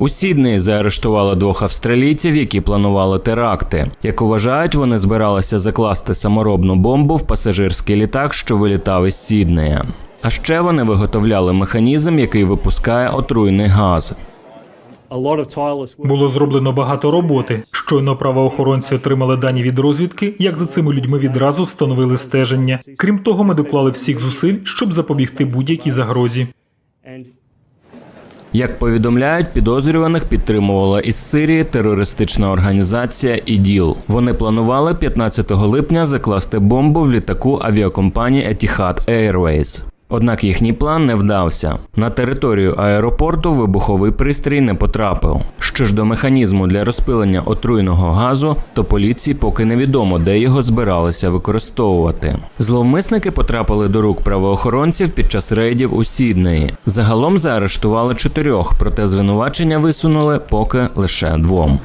У Сіднеї заарештували двох австралійців, які планували теракти. Як вважають, вони збиралися закласти саморобну бомбу в пасажирський літак, що вилітав із Сіднея. А ще вони виготовляли механізм, який випускає отруйний газ. Було зроблено багато роботи. Щойно правоохоронці отримали дані від розвідки, як за цими людьми відразу встановили стеження. Крім того, ми доклали всіх зусиль, щоб запобігти будь-якій загрозі. Як повідомляють, підозрюваних підтримувала із Сирії терористична організація ІДІЛ. Вони планували 15 липня закласти бомбу в літаку авіакомпанії Etihad Airways. Однак їхній план не вдався. На територію аеропорту вибуховий пристрій не потрапив. Що ж до механізму для розпилення отруйного газу, то поліції поки невідомо, де його збиралися використовувати. Зловмисники потрапили до рук правоохоронців під час рейдів у Сіднеї. Загалом заарештували чотирьох, проте звинувачення висунули поки лише двом.